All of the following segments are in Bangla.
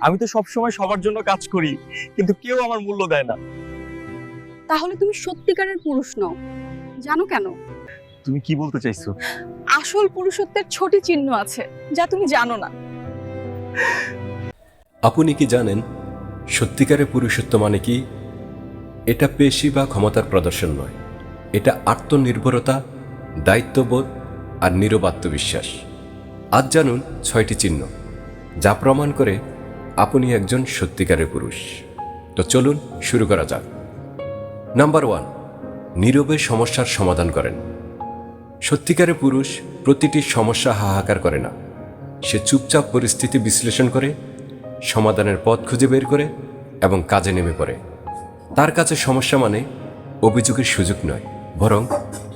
আমি তো সবসময় সবার জন্য কাজ করি কিন্তু কেউ আমার মূল্য দেয় না। তাহলে তুমি সত্যিকারের পুরুষ নও। জানো কেন? তুমি কি বলতে চাইছো? আসল পুরুষত্বের ছোটি চিহ্ন আছে যা তুমি জানো না। আপনি কি জানেন সত্যিকারের পুরুষত্ব মানে কি? এটা পেশি বা ক্ষমতার প্রদর্শন নয়। এটা আত্মনির্ভরতা দায়িত্ববোধ আর নীরব আত্মবিশ্বাস আজ জানুন ছয়টি চিহ্ন যা প্রমাণ করে আপনি একজন সত্যিকারের পুরুষ। তো চলুন শুরু করা যাক। নাম্বার ওয়ান নীরবে সমস্যার সমাধান করেন। সত্যিকারের পুরুষ প্রতিটি সমস্যা হাহাকার করে না। সে চুপচাপ পরিস্থিতি বিশ্লেষণ করে, সমাধানের পথ খুঁজে বের করে এবং কাজে নেমে পড়ে। তার কাছে সমস্যা মানে অভিযোগের সুযোগ নয়, বরং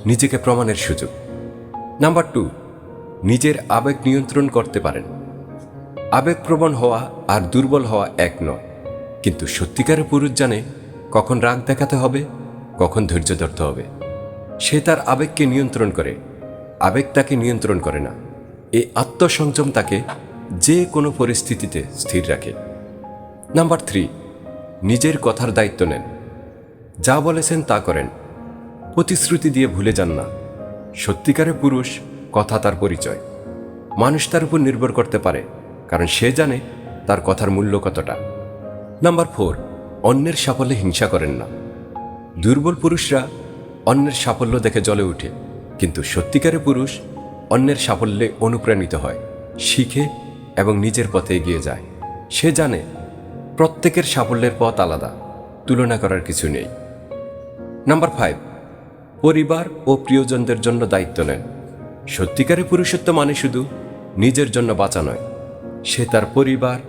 নিজেকে প্রমাণের সুযোগ। নাম্বার টু নিজের আবেগ নিয়ন্ত্রণ করতে পারেন। আবেগপ্রবণ হওয়া আর দুর্বল হওয়া এক নয়। কিন্তু সত্যিকারের পুরুষ জানে কখন রাগ দেখাতে হবে, কখন ধৈর্য ধরতে হবে। সে তার আবেগকে নিয়ন্ত্রণ করে। আবেগ তাকে নিয়ন্ত্রণ করে না। এই আত্মসংযম তাকে যে কোনো পরিস্থিতিতে স্থির রাখে। নাম্বার থ্রি, নিজের কথার দায়িত্ব নেন। যা বলেছেন তা করেন। প্রতিশ্রুতি দিয়ে ভুলে যান না। সত্যিকারের পুরুষ কথা তার পরিচয়। মানুষ তার উপর নির্ভর করতে পারে। কারণ সে জানে তার কথার মূল্য কতটা। নাম্বার ফোর, অন্যের সাফল্যে হিংসা করেন না। দুর্বল পুরুষরা অন্যের সাফল্য দেখে জ্বলে ওঠে, কিন্তু সত্যিকারের পুরুষ অন্যের সাফল্যে অনুপ্রাণিত হয়, শিখে এবং নিজের পথে এগিয়ে যায়। সে জানে প্রত্যেকের সাফল্যের পথ আলাদা, তুলনা করার কিছু নেই। নাম্বার ফাইভ, পরিবার ও প্রিয়জনদের জন্য দায়িত্ব নেন। সত্যিকারের পুরুষত্ব মানে শুধু নিজের জন্য বাঁচা নয় সে তার পরিবার,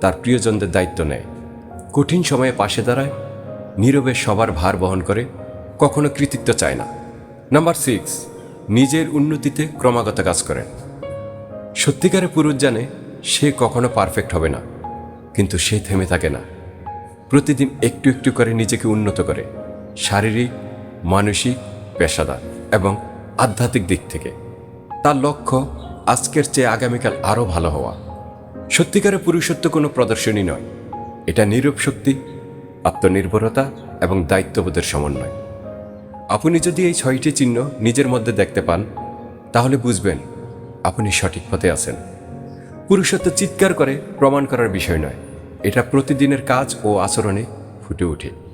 তার প্রিয়জনদের দায়িত্ব নেয়। কঠিন সময়ে পাশে দাঁড়ায়, নীরবে সবার ভার বহন করে, কখনো কৃতিত্ব চায় না। নাম্বার সিক্স নিজের উন্নতিতে ক্রমাগত কাজ করেন সত্যিকারের পুরুষ জানে, সে কখনো পারফেক্ট হবে না। কিন্তু সে থেমে থাকে না। প্রতিদিন একটু একটু করে নিজেকে উন্নত করে, শারীরিক, মানসিক, পেশাদার এবং আধ্যাত্মিক দিক থেকে। তার লক্ষ্য, আজকের চেয়ে আগামীকাল আরও ভালো হওয়া। সত্যিকারের পুরুষত্ব কোনো প্রদর্শনী নয়। এটা নীরব শক্তি, আত্মনির্ভরতা এবং দায়িত্ববোধের সমন্বয়। আপনি যদি এই ছয়টি চিহ্ন নিজের মধ্যে দেখতে পান, তাহলে বুঝবেন আপনি সঠিক পথে আছেন। পুরুষত্ব চিৎকার করে, প্রমাণ করার বিষয় নয়। এটা প্রতিদিনের কাজ ও আচরণে ফুটে ওঠে।